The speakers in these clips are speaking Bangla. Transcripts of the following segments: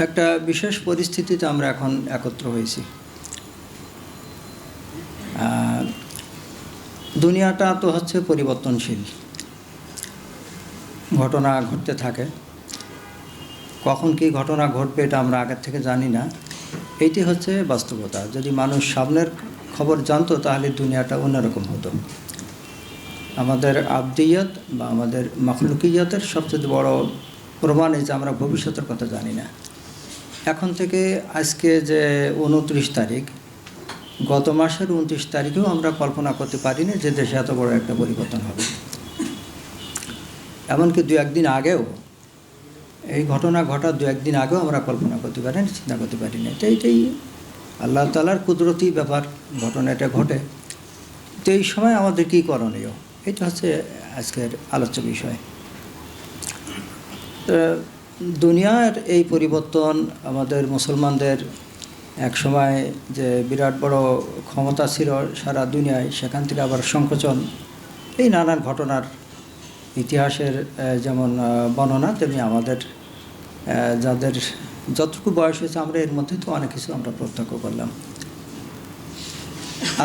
একটা বিশেষ পরিস্থিতিতে আমরা এখন একত্র হয়েছি। দুনিয়াটা তো হচ্ছে পরিবর্তনশীল। ঘটনা ঘটতে থাকে। কখন কি ঘটনা ঘটবে এটা আমরা আগের থেকে জানি না। এইটি হচ্ছে বাস্তবতা। যদি মানুষ সামনের খবর জানতো তাহলে দুনিয়াটা অন্যরকম হতো। আমাদের আবদিয়ত বা আমাদের মখলুকিয়তের সবচেয়ে বড় প্রমাণ এই যে আমরা ভবিষ্যতের কথা জানি না। এখন থেকে আজকে যে উনত্রিশ তারিখ, গত মাসের উনত্রিশ তারিখেও আমরা কল্পনা করতে পারিনি যে দেশে এত বড় একটা পরিবর্তন হবে। এমনকি দু একদিন আগেও, এই ঘটনা ঘটার দু একদিন আগেও আমরা কল্পনা করতে পারি না চিন্তা করতে পারি না তো এইটাই আল্লাহ তালার কুদরতি ব্যাপার ঘটনা এটা ঘটে। তো এই সময় আমাদের কী করণীয়? এটা হচ্ছে আজকের আলোচ্য বিষয়। তো দুনিয়ার এই পরিবর্তন আমাদের মুসলমানদের এক সময় যে বিরাট বড় ক্ষমতা ছিল সারা দুনিয়ায়, সেখান থেকে আবার সংকোচন, এই নানান ঘটনার ইতিহাসের যেমন বর্ণনা, তেমনি আমাদের যাদের যতটুকু বয়স হয়েছে, আমরা এর মধ্যে তো অনেক কিছু আমরা প্রত্যক্ষ করলাম।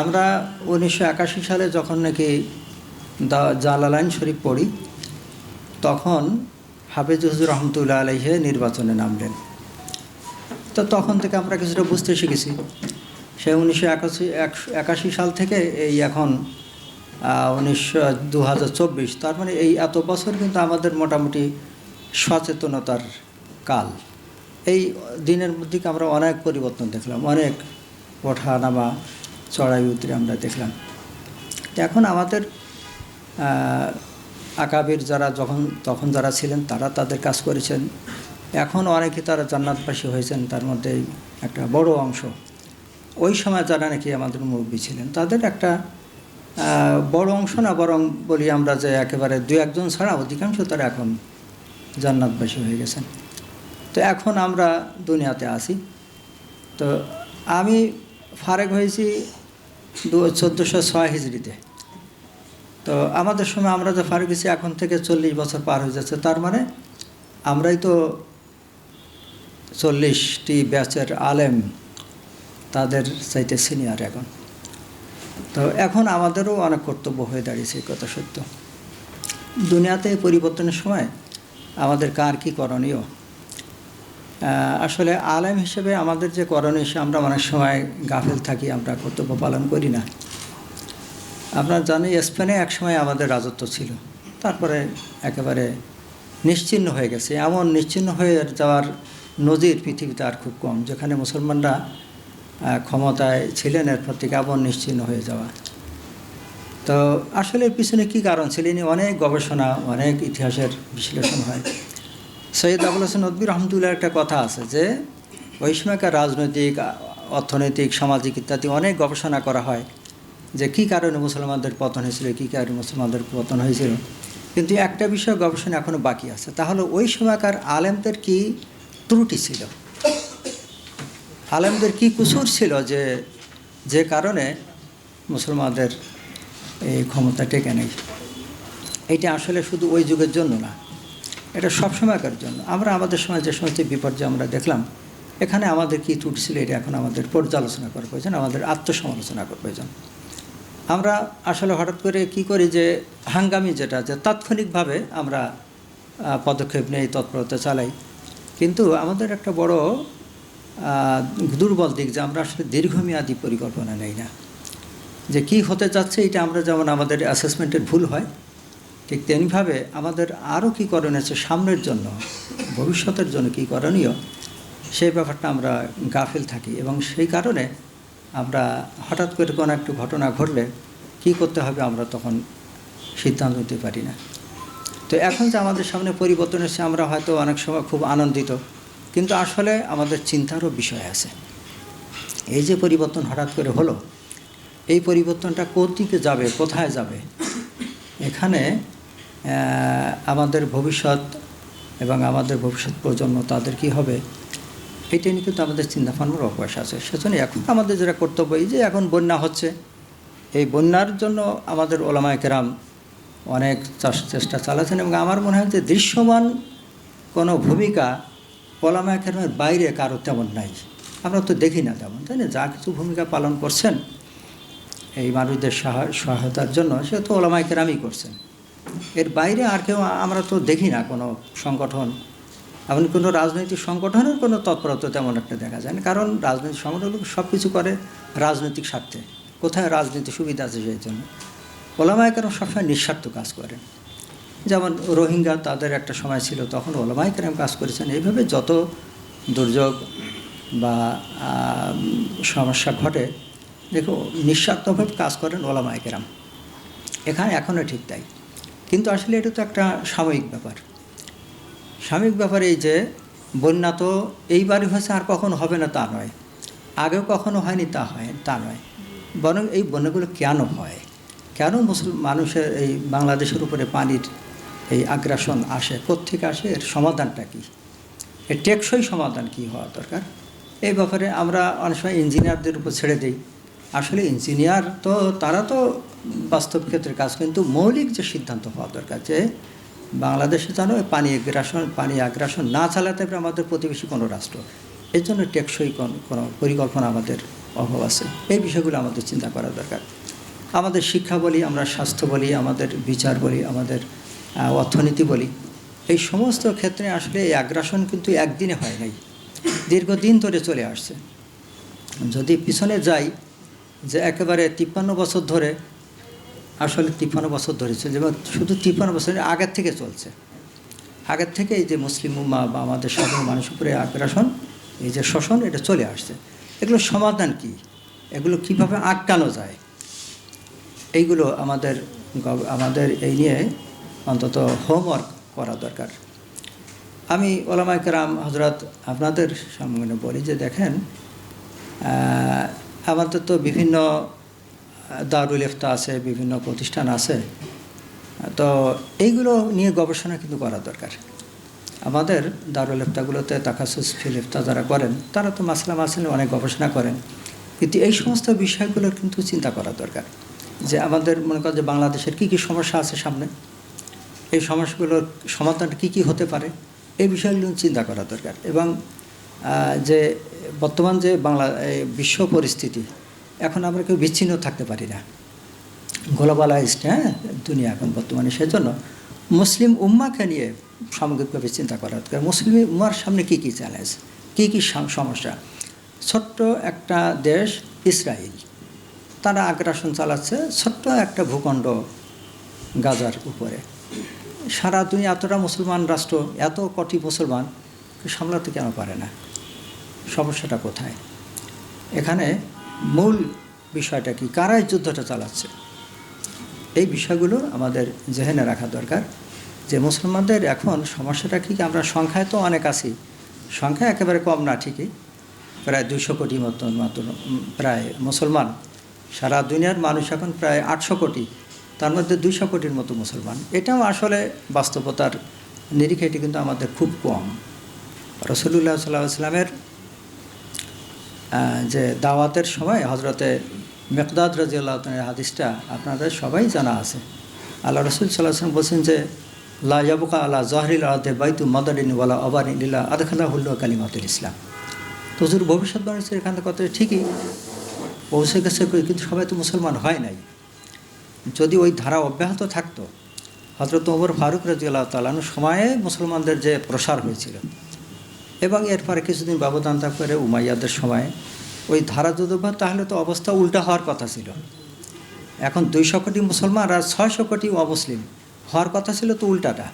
আমরা উনিশশো একাশি সালে যখন নাকি দা জালালাইন শরীফ পড়ি, তখন হাফিজ হুজুর রহমতুল্লাহ আলহে নির্বাচনে নামলেন। তো তখন থেকে আমরা কিছুটা বুঝতে শিখেছি। সে উনিশশো একাশি একাশি সাল থেকে এই এখন উনিশশো দু তার মানে এই এত বছর কিন্তু আমাদের মোটামুটি সচেতনতার কাল। এই দিনের মধ্যে আমরা অনেক পরিবর্তন দেখলাম, অনেক ওঠা নামা চড়াই উতরে আমরা দেখলাম। এখন আমাদের আকাবির যারা যখন, তখন যারা ছিলেন, তারা তাদের কাজ করেছেন। এখন অনেকে তারা জান্নাতবাসী হয়েছেন, তার মধ্যে একটা বড় অংশ। ওই সময় যারা নাকি আমাদের মুরব্বী ছিলেন, তাদের একটা বড় অংশ না, বরং বলি আমরা যে একেবারে দু একজন ছাড়া অধিকাংশ তারা এখন জান্নাতবাসী হয়ে গেছেন। তো এখন আমরা দুনিয়াতে আসি তো আমি ফারেক হয়েছি দু, চোদ্দোশো ছয় হিজড়িতে। তো আমাদের সময় আমরা যে হয়েছি, এখন থেকে চল্লিশ বছর পার হয়ে যাচ্ছে। তার মানে আমরাই তো চল্লিশটি ব্যাচের আলেম, তাদের চাইতে সিনিয়র এখন। তো এখন আমাদেরও অনেক কর্তব্য হয়ে দাঁড়িয়েছে এই কথা সত্য। দুনিয়াতে পরিবর্তনের সময় আমাদের কার কী করণীয়? আসলে আলেম হিসেবে আমাদের যে করণীয়, সে আমরা অনেক সময় গাফেল থাকি, আমরা কর্তব্য পালন করি না। আপনার জানি স্পেনে একসময় আমাদের রাজত্ব ছিল। তারপরে একেবারে নিশ্চিহ্ন হয়ে গেছে। এমন নিশ্চিহ্ন হয়ে যাওয়ার নজির পৃথিবীতে আর খুব কম, যেখানে মুসলমানরা ক্ষমতায় ছিলেন, এরপর থেকে এমন নিশ্চিহ্ন হয়ে যাওয়া। তো আসলে পিছনে কী কারণ ছিল? নিয়ে অনেক গবেষণা, অনেক ইতিহাসের বিশ্লেষণ হয়। সৈয়দ আবুল হাসান নদবী রহমতুল্লাহ একটা কথা আছে যে, ওই সময়কার রাজনৈতিক, অর্থনৈতিক, সামাজিক ইত্যাদি অনেক গবেষণা করা হয়। যে কী কারণে মুসলমানদের পতন হয়েছিল, কী কারণে মুসলমানদের পতন হয়েছিল। কিন্তু একটা বিষয় গবেষণা এখনও বাকি আছে তাহলে ওই সময়কার আলেমদের কি ত্রুটি ছিল? আলেমদের কি কুসুর ছিল যে যে কারণে মুসলমানদের এই ক্ষমতা টেকে নেই? এটা আসলে শুধু ওই যুগের জন্য না, এটা সব সময়কার জন্য। আমরা আমাদের সময় যে সমস্ত বিপর্যয় আমরা দেখলাম, এখানে আমাদের কী ত্রুটি ছিল এটা এখন আমাদের পর্যালোচনা করা প্রয়োজন, আমাদের আত্মসমালোচনা করা প্রয়োজন। আমরা আসলে হঠাৎ করে কি করি যে হাঙ্গামি যেটা, যে তাৎক্ষণিকভাবে আমরা পদক্ষেপ নেই, তৎপরতা চালাই। কিন্তু আমাদের একটা বড় দুর্বল দিক যে আমরা আসলে দীর্ঘমেয়াদী পরিকল্পনা নেই না। যে কি হতে যাচ্ছে এটা আমরা যেমন আমাদের অ্যাসেসমেন্টের ভুল হয়, ঠিক তেমনিভাবে আমাদের আরও কী করণীয় আছে সামনের জন্য, ভবিষ্যতের জন্য কী করণীয়, সেই ব্যাপারটা আমরা গাফিল থাকি এবং সেই কারণে আমরা হঠাৎ করে কোনো একটু ঘটনা ঘটলে কী করতে হবে আমরা তখন সিদ্ধান্ত নিতে পারি না। তো এখন যে আমাদের সামনে পরিবর্তন এসে আমরা হয়তো অনেক সময় খুব আনন্দিত, কিন্তু আসলে আমাদের চিন্তারও বিষয় আছে। এই যে পরিবর্তন হঠাৎ করে হলো, এই পরিবর্তনটা কোন দিকে যাবে, কোথায় যাবে? এখানে আমাদের ভবিষ্যৎ এবং আমাদের ভবিষ্যৎ প্রজন্ম তাদের কি হবে? এটা নিয়ে কিন্তু আমাদের চিন্তা ভাবনার অভ্যাস আছে। সেজন্য এখন আমাদের যেটা কর্তব্য, এই যে এখন বন্যা হচ্ছে, এই বন্যার জন্য আমাদের ওলামায় কেরাম অনেক চাষ- চেষ্টা চালাচ্ছেন এবং আমার মনে হয় যে দৃশ্যমান কোনো ভূমিকা ওলামা একরামের বাইরে কারও তেমন নাই। আমরা তো দেখি না তেমন, তাই না? যা কিছু ভূমিকা পালন করছেন এই মানুষদের সাহা- সহায়তার জন্য সে তো ওলামা একরামই করছেন। এর বাইরে আর কেউ, আমরা তো দেখি না কোনো সংগঠন এমন কোনো রাজনৈতিক সংগঠনের কোনো তৎপরতা তেমন একটা দেখা যায় না। কারণ রাজনৈতিক সংগঠনগুলো সব কিছু করে রাজনৈতিক স্বার্থে। কোথায় রাজনীতি সুবিধা আছে সেই জন্য? ওলামায় কেন সবসময় নিঃস্বার্থ কাজ করেন। যেমন রোহিঙ্গা তাদের একটা সময় ছিল, তখন ওলামাই কেরাম কাজ করেছেন। এইভাবে যত দুর্যোগ বা সমস্যা ঘটে, দেখো, নিঃস্বার্থভাবে কাজ করেন ওলামাই কেরাম। এখানে এখনও ঠিক তাই। কিন্তু আসলে এটা তো একটা সাময়িক ব্যাপার। সাময়িক ব্যাপার এই যে বন্যা তো এইবারই হয়েছে, আর কখনো হবে না তা নয়। আগেও কখনো হয়নি, তা হয়, তা নয়। বরং এই বন্যাগুলো কেন হয়? কেন মুসলিম মানুষের এই বাংলাদেশের উপরে পানির এই আগ্রাসন আসে? কোত্থেকে আসে? এর সমাধানটা কী? এর টেকসই সমাধান কী হওয়া দরকার? এই ব্যাপারে আমরা অনেক সময় ইঞ্জিনিয়ারদের উপর ছেড়ে দিই। আসলে ইঞ্জিনিয়ার তো, তারা তো বাস্তব ক্ষেত্রে কাজ কিন্তু মৌলিক যে সিদ্ধান্ত হওয়া দরকার যে বাংলাদেশে যেন পানি আগ্রাসন পানি আগ্রাসন না চালাতে পারে আমাদের প্রতিবেশী কোনো রাষ্ট্র, এর জন্য টেকসই কোন- কোনো পরিকল্পনা আমাদের অভাব আছে। এই বিষয়গুলো আমাদের চিন্তা করা দরকার। আমাদের শিক্ষা বলি, আমরা স্বাস্থ্য বলি, আমাদের বিচার বলি, আমাদের অর্থনীতি বলি, এই সমস্ত ক্ষেত্রে আসলে এই আগ্রাসন কিন্তু একদিনে হয় নাই। দীর্ঘদিন ধরে চলে আসছে। যদি পিছনে যাই যে একেবারে তিপ্পান্ন বছর ধরে আসলে তিপ্পান্ন বছর ধরে চলছে এবং শুধু তিপ্পান্ন বছরের আগের থেকে চলছে। আগের থেকে এই যে মুসলিম উম্মা বা আমাদের সাধারণ মানুষ উপরে আগ্রাসন, এই যে শোষণ, এটা চলে আসছে। এগুলো সমাধান কি? এগুলো কীভাবে আটকানো যায়? এইগুলো আমাদের আমাদের এই নিয়ে অন্তত হোমওয়ার্ক করা দরকার। আমি ওলামাই কেরাম হজরত আপনাদের সামনে বলি যে, দেখেন আমাদের তো বিভিন্ন দারুল ইফতা আছে, বিভিন্ন প্রতিষ্ঠান আছে। তো এইগুলো নিয়ে গবেষণা কিন্তু করা দরকার। আমাদের দারুল ইফতাগুলোতে তাকাসুস ফিল ইফতা যারা করেন, তারা তো মাসলা মাসলে অনেক গবেষণা করেন। কিন্তু এই সমস্ত বিষয়গুলোর কিন্তু চিন্তা করা দরকার। যে আমাদের মনে করেন যে বাংলাদেশের কী কী সমস্যা আছে সামনে? এই সমস্যাগুলোর সমাধান কী কী হতে পারে? এই বিষয়গুলো চিন্তা করা দরকার। এবং যে বর্তমান যে বাংলা বিশ্ব পরিস্থিতি এখন আমরা কেউ বিচ্ছিন্ন থাকতে পারি না। গ্লোবালাইজড হ্যাঁ দুনিয়া এখন বর্তমানে। সেজন্য মুসলিম উম্মাকে নিয়ে সামগ্রিকভাবে চিন্তা করা দরকার। মুসলিম উম্মার সামনে কী কী চ্যালেঞ্জ কী কী সম- সমস্যা? ছোট্ট একটা দেশ ইসরায়েল তারা আগ্রাসন চালাচ্ছে ছোট্ট একটা ভূখণ্ড গাজার উপরে। সারা দুনিয়া এতটা মুসলমান রাষ্ট্র, এত কোটি মুসলমান সামলাতে কেন পারে না? সমস্যাটা কোথায়? এখানে মূল বিষয়টা কি? কারাই যুদ্ধটা চালাচ্ছে? এই বিষয়গুলো আমাদের জেহেনে রাখা দরকার যে মুসলমানদের এখন সমস্যাটা কি? আমরা সংখ্যায় তো অনেক আছি। সংখ্যা একেবারে কম না ঠিকই। প্রায় দুশো কোটি মতন মাত্র প্রায় মুসলমান। সারা দুনিয়ার মানুষ এখন প্রায় আটশো কোটি। তার মধ্যে দুইশো কোটির মতো মুসলমান। এটাও আসলে বাস্তবতার নিরিখে এটি কিন্তু আমাদের খুব কম। রসুল্লাহ সাল্লাহ আহ, যে দাওয়াতের সময় হজরতে মেকদাদ রাজিউল্লাহ হাদিসটা আপনাদের সবাই জানা আছে। আল্লাহ রসুল সাল্লাহ বলছেন যে, লা ইয়াবুকা আল্লাহ জহরিল আদে বাইতু মদারিন ওয়ালা অবারিন ইল্লা আদখালা হুল্ল কালিমাতুল ইসলাম। তো হুজুর ভবিষ্যৎবাণী এখান কথা ঠিকই। পৌঁছে গেছে কিন্তু সবাই তো মুসলমান হয় নাই। যদি ওই ধারা অব্যাহত থাকতো হজরত ওমর ফারুক রাজিউল্লাহ তালানোর সময়ে মুসলমানদের যে প্রসার হয়েছিল এবং এরপরে কিছুদিন ব্যবধান করে উমাইয়াদের সময় ওই ধারা যদি অব্যাহত তাহলে তো অবস্থা উল্টা হওয়ার কথা ছিল। এখন দুইশো কোটি মুসলমান আর ছয়শো কোটি অমুসলিম, হওয়ার কথা ছিল তো উল্টাটা।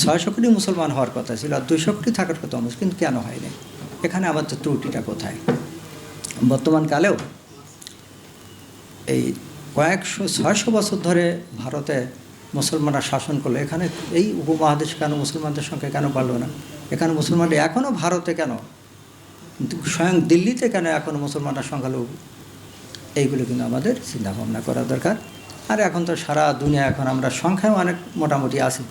ছয়শো কোটি মুসলমান হওয়ার কথা ছিল আর দুইশো কোটি থাকার কথা অমুসলিম, কিন্তু কেন হয়নি? এখানে আমাদের ত্রুটিটা কোথায়? বর্তমান কালেও এই কয়েকশো, ছয়শো বছর ধরে ভারতে মুসলমানরা শাসন করল। এখানে এই উপমহাদেশ কেন, মুসলমানদের সংখ্যা কেন বাড়লো না? এখানে মুসলমানরা এখনও ভারতে কেন? স্বয়ং দিল্লিতে কেন এখনও মুসলমানরা সংখ্যালঘু? এইগুলো কিন্তু আমাদের চিন্তা ভাবনা করা দরকার। আর এখন তো সারা দুনিয়া এখন আমরা সংখ্যায় অনেক মোটামুটি আছি।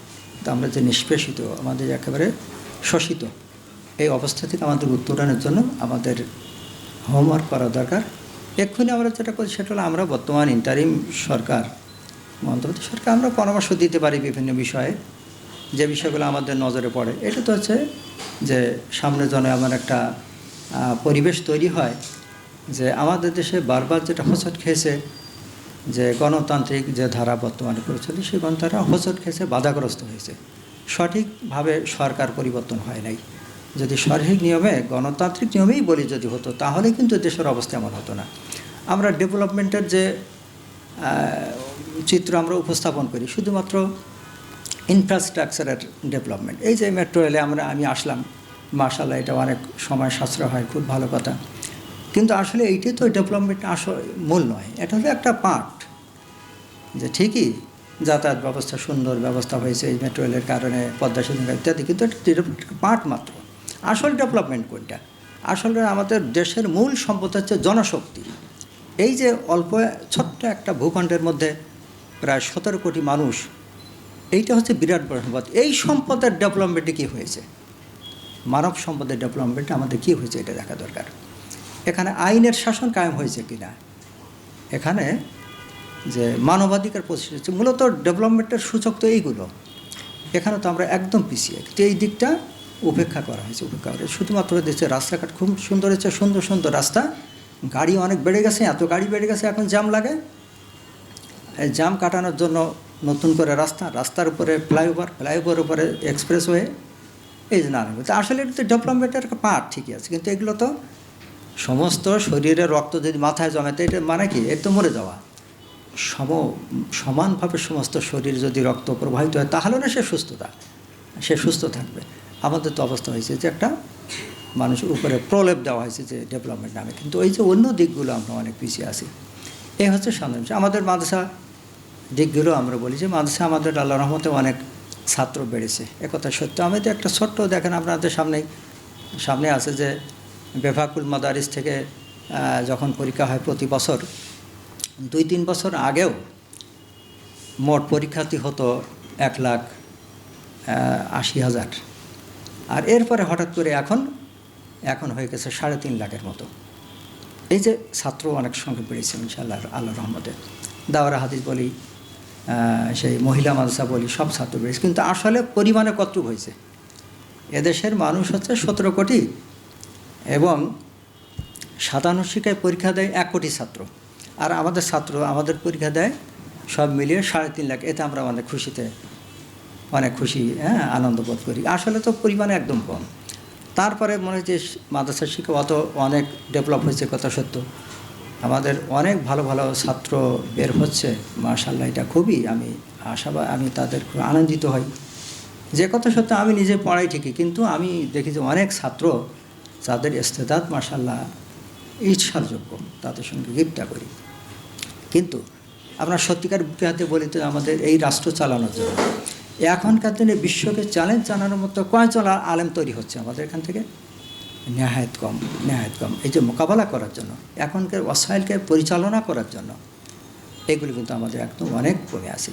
তো আমরা যে নিষ্পেষিত, আমাদের একেবারে শোষিত, এই অবস্থা থেকে আমাদের উত্তরণের জন্য আমাদের হোমওয়ার্ক করা দরকার। এক্ষুনি আমরা যেটা করি সেটা হলো আমরা বর্তমান ইন্টারিম সরকার মন্ত্রী সরকার, আমরা পরামর্শ দিতে পারি বিভিন্ন বিষয়ে। যে বিষয়গুলো আমাদের নজরে পড়ে, এটা তো হচ্ছে যে সামনে যেন এমন একটা পরিবেশ তৈরি হয় যে আমাদের দেশে বারবার যেটা হোঁচট খেয়েছে যে গণতান্ত্রিক যে ধারা বর্তমানে প্রচলিত, সেই গণতারা হোঁচট খেয়েছে, বাধাগ্রস্ত হয়েছে। সঠিকভাবে সরকার পরিবর্তন হয় নাই। যদি সঠিক নিয়মে, গণতান্ত্রিক নিয়মেই বলি যদি হতো, তাহলে কিন্তু দেশের অবস্থা এমন হতো না। আমরা ডেভেলপমেন্টের যে চিত্র আমরা উপস্থাপন করি, শুধুমাত্র ইনফ্রাস্ট্রাকচারের ডেভেলপমেন্ট এই যে মেট্রো রেলে আমরা, আমি আসলাম মার্শাল্লাহ এটা অনেক সময় সাশ্রয় হয়, খুব ভালো কথা। কিন্তু আসলে এইটাই তো ডেভেলপমেন্ট আসল মূল নয়, এটা হলো একটা পার্ট যে ঠিকই যাতায়াত ব্যবস্থা সুন্দর ব্যবস্থা হয়েছে এই মেট্রো রেলের কারণে, পদ্মা সেতু ইত্যাদি, কিন্তু এটা পার্ট মাত্র। আসল ডেভেলপমেন্ট কোনটা? আসলে আমাদের দেশের মূল সম্পদ হচ্ছে জনশক্তি। এই যে অল্প, ছোট্ট একটা ভূখণ্ডের মধ্যে প্রায় সতেরো কোটি মানুষ এইটা হচ্ছে বিরাট বড় সম্পদ। এই সম্পদের ডেভেলপমেন্টে কী হয়েছে? মানব সম্পদের ডেভেলপমেন্টে আমাদের কী হয়েছে এটা দেখা দরকার। এখানে আইনের শাসন কায়েম হয়েছে কি না এখানে যে মানবাধিকার প্রতিষ্ঠা হচ্ছে, মূলত ডেভেলপমেন্টের সূচক তো এইগুলো। এখানে তো আমরা একদম পিছিয়ে। তো এই দিকটা উপেক্ষা করা হয়েছে, উপেক্ষা করা শুধুমাত্র দেশের রাস্তাঘাট খুব সুন্দর হচ্ছে, সুন্দর সুন্দর রাস্তা। গাড়ি অনেক বেড়ে গেছে, এত গাড়ি বেড়ে গেছে, এখন জ্যাম লাগে। জ্যাম কাটানোর জন্য নতুন করে রাস্তা, রাস্তার উপরে ফ্লাইওভার ফ্লাইওভার উপরে এক্সপ্রেস এক্সপ্রেসওয়ে এই যে নানা। আসলে এটা তো ডেভেলপমেন্টের একটা পার্ট ঠিকই আছে, কিন্তু এগুলো তো সমস্ত শরীরে রক্ত যদি মাথায় জমে, তো এটা মানে কি? এর তো মরে যাওয়া। সম, সমানভাবে সমস্ত শরীর যদি রক্ত প্রবাহিত হয়, তাহলে না সে সুস্থতা? সে সুস্থ থাকবে। আমাদের তো অবস্থা হয়েছে যে একটা মানুষের উপরে প্রলেপ দেওয়া হয়েছে যে ডেভেলপমেন্ট নামে কিন্তু ওই যে অন্য দিকগুলো আমরা অনেক পিছিয়ে আছি। এই হচ্ছে বিষয়। আমাদের মাদ্রাসা দিকগুলো আমরা বলি যে মাদ্রাসা আমাদের আল্লাহ রহমতে অনেক ছাত্র বেড়েছে। একথা সত্য। আমি তো একটা ছোট্ট দেখেন আপনাদের সামনে সামনে আছে যে বেফাকুল মাদারিস থেকে যখন পরীক্ষা হয় প্রতি বছর, দুই তিন বছর আগেও মোট পরীক্ষার্থী হতো এক লাখ আশি হাজার। আর এরপরে হঠাৎ করে এখন এখন হয়ে গেছে সাড়ে তিন লাখের মতো। এই যে ছাত্র অনেক সংখ্যা বেড়েছে ইনশাআল্লাহ আল্লাহ রহমতে। দাওয়ারা হাদিস বলি সেই মহিলা মাদ্রাসা বলি, সব ছাত্র বেড়েছে কিন্তু আসলে পরিমাণে কতটুকু হয়েছে। এদেশের মানুষ হচ্ছে সতেরো কোটি এবং সাতান্ন শিক্ষায় পরীক্ষা দেয় এক কোটি ছাত্র। আর আমাদের ছাত্র, আমাদের পরীক্ষা দেয় সব মিলিয়ে সাড়ে তিন লাখ। এতে আমরা অনেক খুশিতে অনেক খুশি হ্যাঁ আনন্দ বোধ করি। আসলে তো পরিমাণে একদম কম। তারপরে মনে হচ্ছে মাদ্রাসা শিক্ষা অত অনেক ডেভেলপ হয়েছে, কথা সত্য। আমাদের অনেক ভালো ভালো ছাত্র বের হচ্ছে মার্শাল্লাহ এটা খুবই আমি আশাবাদ, আমি তাদের খুব আনন্দিত হই। যে কথা সত্য আমি নিজে পড়াই ঠিকই, কিন্তু আমি দেখি যে অনেক ছাত্র যাদের ইস্তেদাত মার্শাল্লাহ ঈর্ষার যোগ্য তাদের সঙ্গে গিফটটা করি। কিন্তু আমরা সত্যিকার বুকে হাতে বলি তো আমাদের এই রাষ্ট্র চালানোর জন্য। এখনকার দিনে বিশ্বকে চ্যালেঞ্জ জানানোর মতো কয়জন আলেম তৈরি হচ্ছে আমাদের এখান থেকে। নেহায়ত কম নেহায়ত কম। এই যে মোকাবেলা করার জন্য, এখনকার ওয়াসাইলকে পরিচালনা করার জন্য, এগুলি কিন্তু আমাদের একদম অনেক কমে আছে।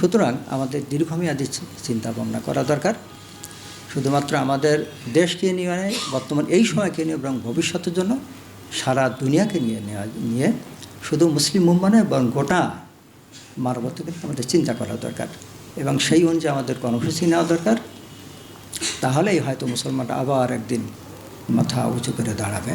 সুতরাং আমাদের দীর্ঘমেয়াদী চি- চিন্তা ভাবনা করা দরকার। শুধুমাত্র আমাদের দেশকে নিয়ে বর্তমান এই সময়কে নিয়ে এবং ভবিষ্যতের জন্য সারা দুনিয়াকে নিয়ে নেওয়া, নিয়ে শুধু মুসলিম মুম্বা নয় এবং গোটা কিন্তু আমাদের চিন্তা করা দরকার। এবং সেই অনুযায়ী আমাদের কর্মসূচি নেওয়া দরকার। তাহলেই হয়তো মুসলমানরা আবার একদিন মাথা উঁচু করে দাঁড়াবে